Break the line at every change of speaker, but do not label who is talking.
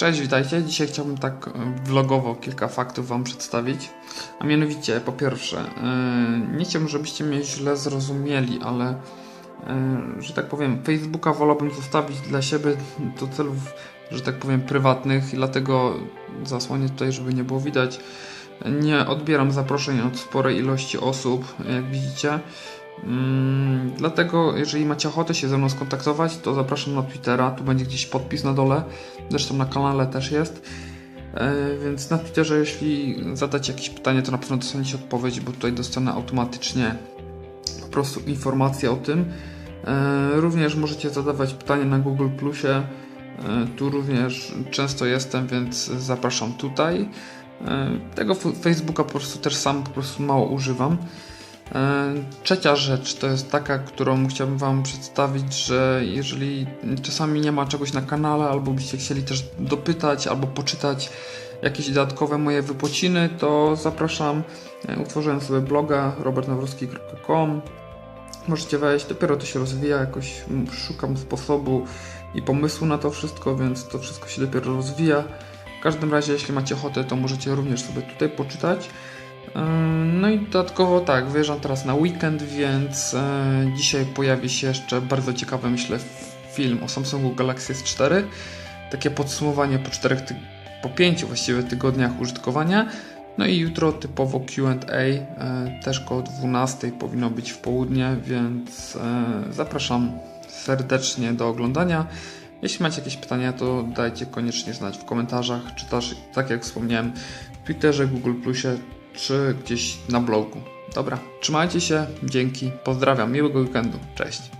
Cześć, witajcie. Dzisiaj chciałbym tak e, vlogowo kilka faktów Wam przedstawić. A mianowicie, po pierwsze, e, nie chciałbym, żebyście mnie źle zrozumieli, ale e, że tak powiem, Facebooka wolałbym zostawić dla siebie do celów, że tak powiem, prywatnych i dlatego zasłonię tutaj, żeby nie było widać. Nie odbieram zaproszeń od sporej ilości osób, jak widzicie. Mm, dlatego, jeżeli macie ochotę się ze mną skontaktować, to zapraszam na Twittera. Tu będzie gdzieś podpis na dole. Zresztą na kanale też jest. E, więc na Twitterze, jeśli zadacie jakieś pytanie, to na pewno dostaniecie odpowiedź, bo tutaj dostanę automatycznie po prostu informację o tym. E, również możecie zadawać pytania na Google Plusie. E, tu również często jestem, więc zapraszam tutaj. Tego Facebooka po prostu też sam po prostu mało używam. E, Trzecia rzecz to jest taka, którą chciałbym Wam przedstawić, że jeżeli czasami nie ma czegoś na kanale, albo byście chcieli też dopytać, albo poczytać jakieś dodatkowe moje wypociny, to zapraszam. E, Utworzyłem sobie bloga robertnawrocki.com Możecie wejść, dopiero to się rozwija, jakoś szukam sposobu i pomysłu na to wszystko, więc to wszystko się dopiero rozwija. W każdym razie, jeśli macie ochotę, to możecie również sobie tutaj poczytać. Yy, No i dodatkowo tak, wyjeżdżam teraz na weekend, więc e, dzisiaj pojawi się jeszcze bardzo ciekawy, myślę, film o Samsungu Galaxy S4. Takie podsumowanie po czterech, po pięciu właściwie tygodniach użytkowania. No i jutro typowo Q&A, e, też koło 12 powinno być w południe, więc e, zapraszam serdecznie do oglądania. Jeśli macie jakieś pytania, to dajcie koniecznie znać w komentarzach, czy też, tak jak wspomniałem, w Twitterze, Google Plusie, czy gdzieś na blogu. Dobra, trzymajcie się, dzięki, pozdrawiam, miłego weekendu, cześć.